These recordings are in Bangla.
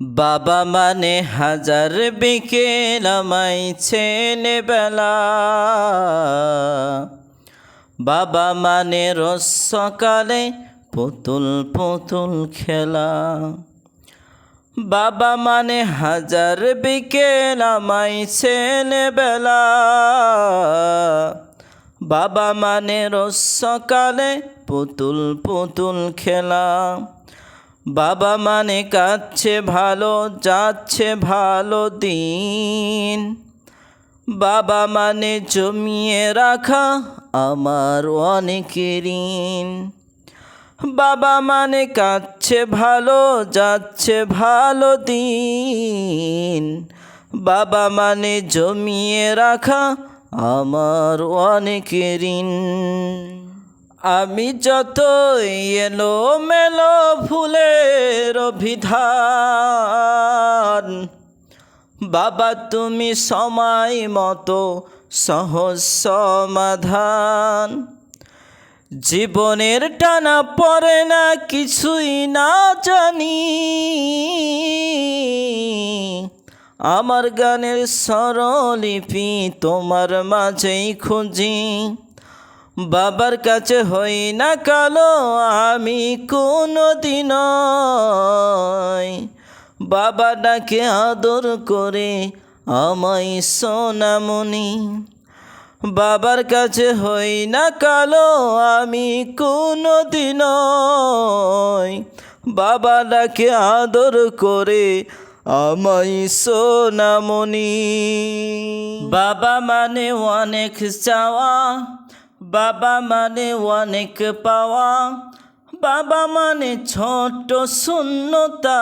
বাবা মানে হাজার বিকেল আমায় ছেলেবেলা বাবা মানে রোজ পুতুল পুতুল খেলা। বাবা মানে হাজার বিকেল আমায় ছেলেবেলা বাবা মানে রোজ পুতুল পুতুল খেলা। বাবা মানে কাচ্ছে ভালো, যাচ্ছে ভালো দিন। বাবা মানে জমিয়ে রাখা আমার অনেক ঋণ বাবা মানে কাচ্ছে ভালো, যাচ্ছে ভালো দিন। বাবা মানে জমিয়ে রাখা আমার অনেক ঋণ আমি যত এলো মেলো ফুলের বিধান বাবা তুমি সময় মতো সহজ সমাধান। জীবনের টানা পড়ে না কিছুই না জানি। আমার গানের স্বরলিপি তোমার মাঝেই খুঁজি। বাবার কাছে হই না কালো, আমি কোনো দিন বাবা ডাকে আদর করে আমায় সোনামণি। বাবার কাছে হই না কালো, আমি কোনো দিন বাবা ডাকে আদর করে আমায় সোনামণি। বাবা মানে অনেক চাওয়া বাবা মানে অনেক পাওয়া, বাবা মানে ছোট শূন্যতা।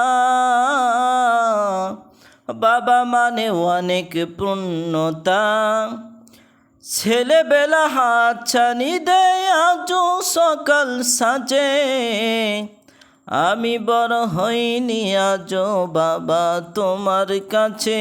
বাবা মানে অনেক পূর্ণতা। ছেলেবেলা হাত ছানি দেয় আজও সকাল সাজে। আমি বড় হইনি আজও বাবা তোমার কাছে।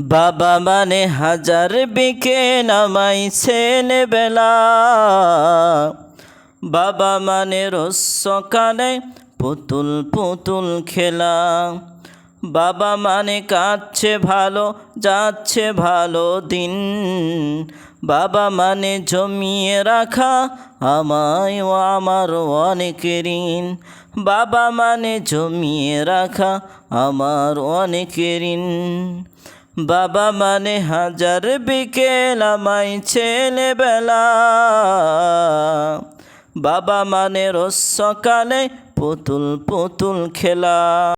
বাবা মানে হাজার বিকে নামাই ছেলেবেলা বাবা মানে রোজ সকালে পুতুল পুতুল খেলা। বাবা মানে কাটছে ভালো, যাচ্ছে ভালো দিন। বাবা মানে জমিয়ে রাখা, আমায় ও আমার অনেক ঋণ। বাবা মানে জমিয়ে রাখা, আমার অনেক ঋণ। বাবা মানে হাজার বিকেল আমায় ছেলেবেলা। বাবা মানে রোজ সকালে পুতুল পুতুল খেলা।